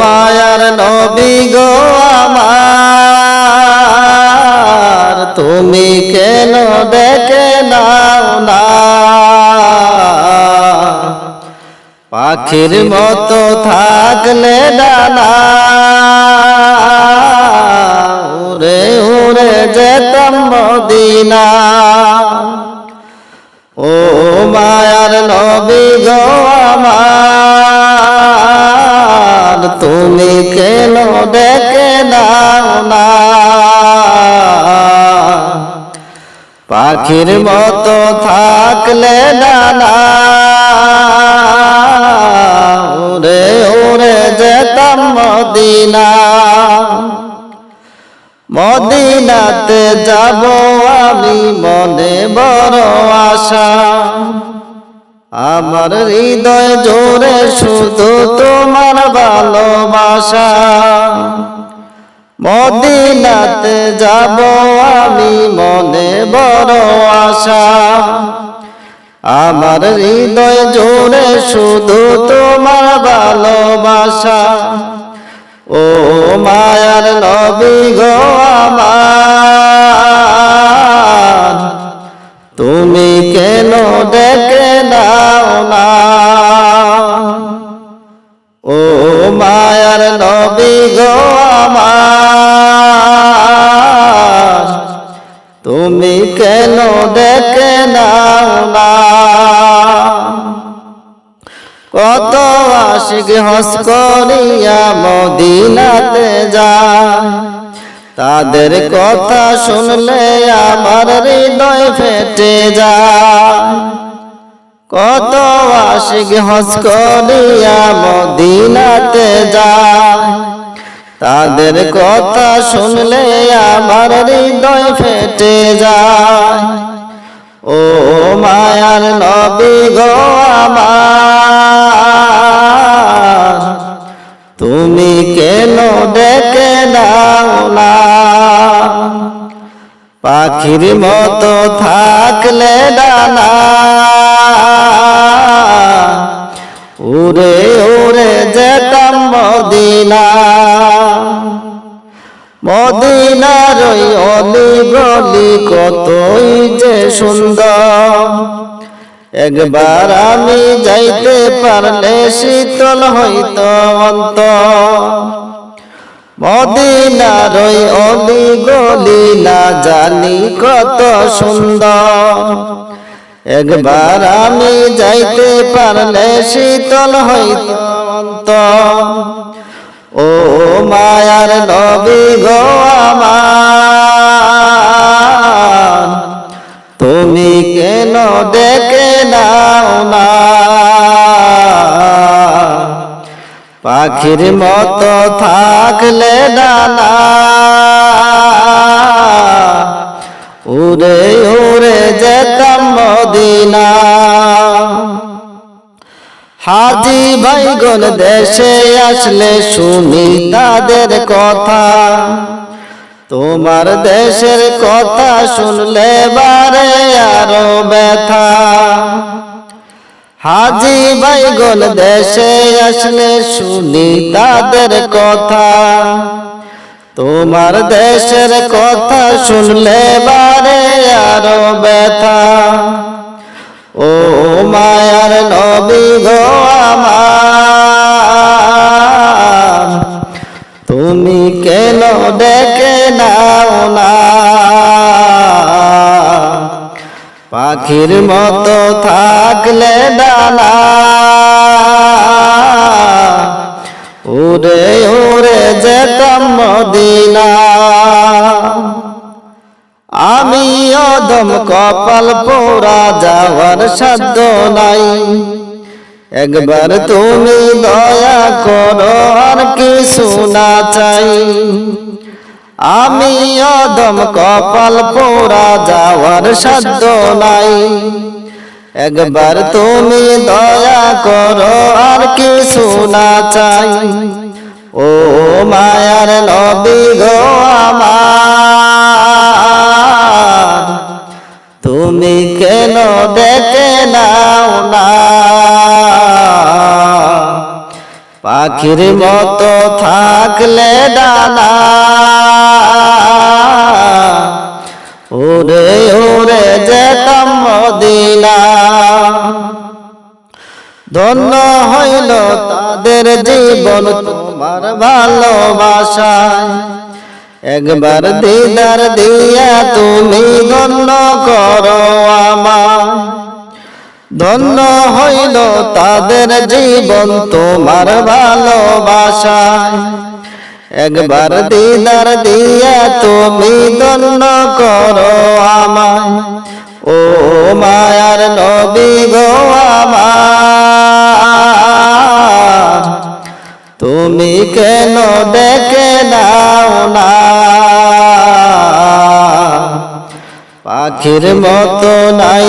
মায়ার নবী গো আমার, তুমি কেন দেখে নাও না? পাখির মতো থাকলে ডানা, উড়ে উড়ে যেতাম মদিনা। ও মায়ার নবী গো আমার তুমি কেন ডেকে নাও না? পাখির মতো থাকলে ডানা উড়ে উড়ে যেতাম মদিনা। মদিনাতে যাব আমি মনে বড় আশা। আমার হৃদয় জোরে শুধু তোমার ভালোবাসা। মদিনাতে যাব আমি মনে বড় আশা। আমার হৃদয় জোরে শুধু তোমার ভালোবাসা। ও মায়ার নবী গো মায়ার নবী গো আমার। তুমি কেন ডেকে নাও না? কত আশিক হস করিয়া মদিনাতে যায়। তাদের কথা শুনলে আমার হৃদয় ফেটে যায়। কত আশিক হস করিয়া মদিনাতে যায়। তাদের কথা শুনলে আমার হৃদয় ফেটে যায়। ও মায়ার নবী গো আমার, তুমি কেন ডেকে দাও না? পাখির মতো থাকলে ডানা উড়ে উড়ে যেতাম মদিনা। মদিনার ওই অলি গলি কতই যে সুন্দর। একবার আমি যাইতে পারলে শীতল হইত অন্ত মদিনার ওই অলি গলি না জানি কত সুন্দর। একবার আমি যাইতে পারলে শীতল হইত ও মায়ার নবী গো আমার, তুমি কেন ডেকে নাও না? পাখির মতো থাকলে ডানা উড়ে উড়ে যেতাম মদিনা। হাজি ভাইগন দেশে আসলে শুনি তাদের কথা। তোমার দেশের কথা শুনলে বারে আরও ব্যথা। হাজি ভাইগন দেশে আসলে শুনি তাদের কথা। তোমার দেশের কথা শুনলে বারে আরও ব্যথা। ও মায়ার নবী গো আমার, তুমি কেন ডেকে নাও না? পাখির মতো থাকলে ডানা অদম কপাল পোড়া যাওয়ার সাধ্য নাই। একবার তুমি দয়া করো, আর কিছু না চাই। আমি অদম কপাল পোড়া যাওয়ার সাধ্য নাই। একবার তুমি দয়া করো, আর কিছু না চাই। ও মায়ার নবী পাখির মতো থাকলে ডানা। উড়ে উড়ে যেতাম মদিনা। ধন্য হইল তাদের জীবন তোমার ভালোবাসায়। একবার দিদার দিয়া তুমি ধন্য করো আমায়। ধন্য হইল তাদের জীবন তোমার ভালোবাসায়। একবার দিদার দিয়া তুমি ধন্য করো আমায়। ও মায়ার নবী গো আমার, তুমি কেন ডেকে নাও না? পাখির মতো নাই